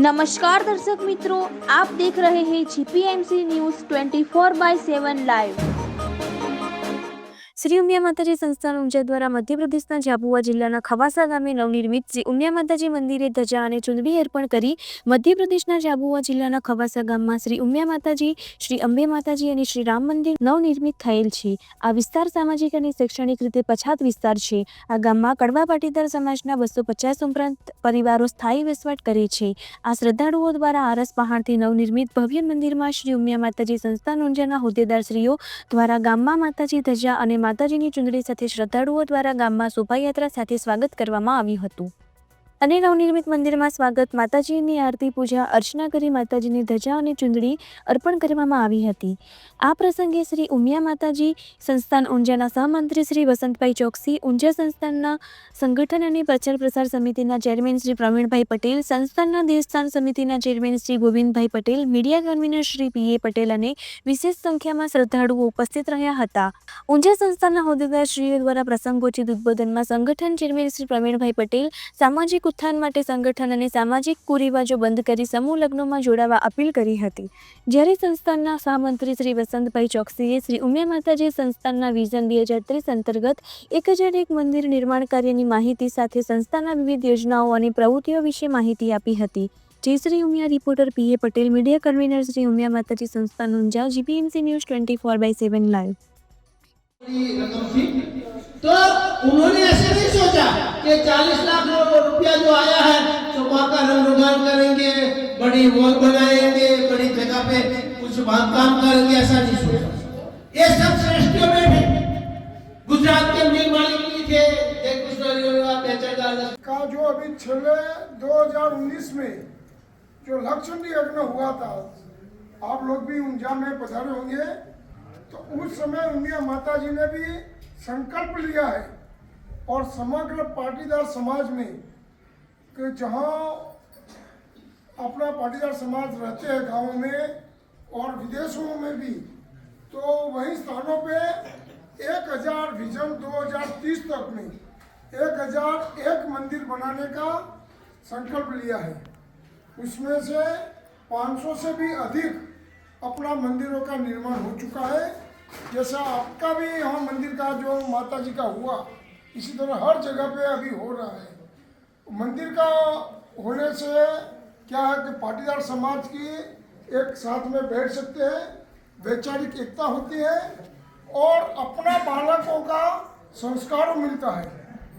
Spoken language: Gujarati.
नमस्कार दर्शक मित्रों आप देख रहे हैं GPMC news 24 bye 7 live Shri Umiya Mataji સંસ્થાન ઊંઝા દ્વારા મધ્યપ્રદેશના ઝાબુઆ જિલ્લાના ખવાસા ગામે નવનિર્મિત શ્રી ઉમિયા માતાજી મંદિરે ધજા અને ચુંદડી અર્પણ કરી મધ્યપ્રદેશના ઝાબુઆ જિલ્લાના ખવાસા ગામમાં શ્રી ઉમિયા માતાજી, શ્રી અંબે માતાજી અને શ્રી રામ મંદિર નવનિર્મિત થયેલ છે. આ વિસ્તાર સામાજિક અને શૈક્ષણિક રીતે પછાત વિસ્તાર છે. આ ગામમાં કડવા પાટીદાર સમાજના બસો પચાસ ઉપરાંત પરિવારો સ્થાયી વસવાટ કરે છે. આ શ્રદ્ધાળુઓ દ્વારા આરસ પહાડથી નવનિર્મિત ભવ્ય મંદિરમાં શ્રી ઉમિયા માતાજી સંસ્થાન ઊંઝાના હોદ્દેદારશ્રીઓ દ્વારા ગામમાં માતાજી ધજા અને માતાજીની ચુંદડી સાથે શ્રદ્ધાળુઓ દ્વારા ગામમાં શોભાયાત્રા સાથે સ્વાગત કરવામાં આવ્યું હતું. અને નવનિર્મિત મંદિરમાં સ્વાગત માતાજીની આરતી, પૂજા, અર્ચના કરી માતાજીની ધજા અને ચૂંદડી અર્પણ કરવામાં આવી હતી. આ પ્રસંગે શ્રી ઉમિયા માતાજી, સંસ્થાન ઊંઝાના સહમંત્રી શ્રી વસંતભાઈ ચોકસી, ઊંઝા સંસ્થાનના સંગઠન અને પ્રચાર પ્રસાર સમિતિના ચેરમેન શ્રી પ્રવીણભાઈ પટેલ, સંસ્થાનના દેવસ્થાન સમિતિના chairman Shri Govindbhai Patel, media convener Shri P A Patel અને વિશેષ સંખ્યામાં શ્રદ્ધાળુઓ ઉપસ્થિત રહ્યા હતા. ઊંઝા સંસ્થાનના હોદ્દેદારશ્રીઓ દ્વારા પ્રસંગોચિત ઉદ્બોધનમાં સંગઠન ચેરમેન શ્રી પ્રવીણભાઈ પટેલ, સામાજિક ઉત્થાન માટે સંગઠન અને સામાજિક કુરિવાજો બંધ કરી સમૂહ લગ્નોમાં જોડાવા અપીલ કરી હતી. જ્યારે સંસ્થાનના સહમંત્રી શ્રી વસંતભાઈ ચોકસીએ શ્રી ઉમિયા માતાજી સંસ્થાનના વિઝન બે હજાર ત્રીસ અંતર્ગત એક હજાર એક મંદિર નિર્માણ કાર્યની માહિતી સાથે સંસ્થાના વિવિધ યોજનાઓ અને પ્રવૃત્તિઓ વિશે માહિતી આપી હતી. જે Shri Umiya reporter P A Patel, media convener Shri Umiya Mataji સંસ્થાનું Unjha GPMC news twenty four by seven live. તો कि 40 लाख रुपया जो आया है तो वहाँ का रंग रोगान करेंगे, बड़ी वॉल बनाएँगे, बड़ी जगह पे कुछ बांधकाम करेंगे, ऐसा नहीं सोचा। ये सब श्रेष्ठियों में थे गुजरात के मिल मालिक भी थे। का जो अभी छले 2019 में जो लक्षणी यज्ञ हुआ था, आप लोग भी ऊंझा में पधारे होंगे तो उस समय उमिया माता जी ने भी संकल्प लिया है और समग्र पाटीदार समाज में कि जहाँ अपना पाटीदार समाज रहते हैं गाँवों में और विदेशों में भी तो वही स्थानों पे एक हज़ार विजन 2030 तक में एक हज़ार एक मंदिर बनाने का संकल्प लिया है। उसमें से 500 से भी अधिक अपना मंदिरों का निर्माण हो चुका है। जैसा आपका भी यहाँ मंदिर का जो माता जी का हुआ इसी तरह हर जगह पे अभी हो रहा है। मंदिर का होने से क्या है कि पाटीदार समाज की एक साथ में बैठ सकते हैं, वैचारिक एकता होती है और अपना बालकों का संस्कार मिलता है।